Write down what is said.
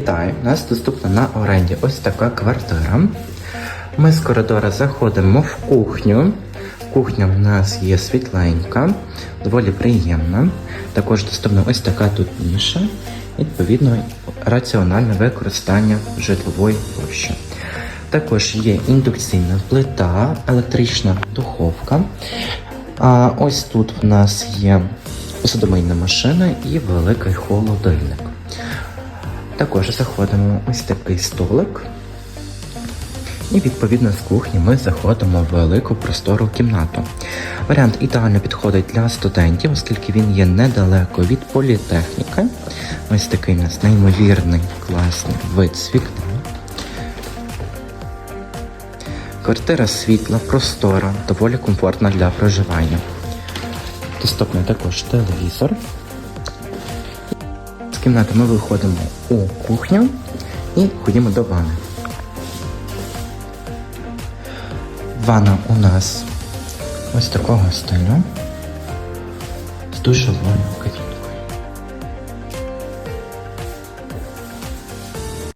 Вітаю, у нас доступна на оренді ось така квартира. Ми з коридора заходимо в кухню. Кухня в нас є світленька, доволі приємна. Також доступна ось така тут ніша. Відповідно, раціональне використання житлової площі. Також є індукційна плита, електрична духовка. А ось тут в нас є посудомийна машина і великий холодильник. Також заходимо ось такий столик. І відповідно з кухні ми заходимо в велику простору кімнату. Варіант ідеально підходить для студентів, оскільки він є недалеко від політехніки. Ось такий у нас неймовірний класний вид з вікна. Квартира світла, простора, доволі комфортна для проживання. Доступний також телевізор. Кімнати ми виходимо у кухню і ходімо до ванни. Ванна у нас ось такого стилю з душовою кабіною.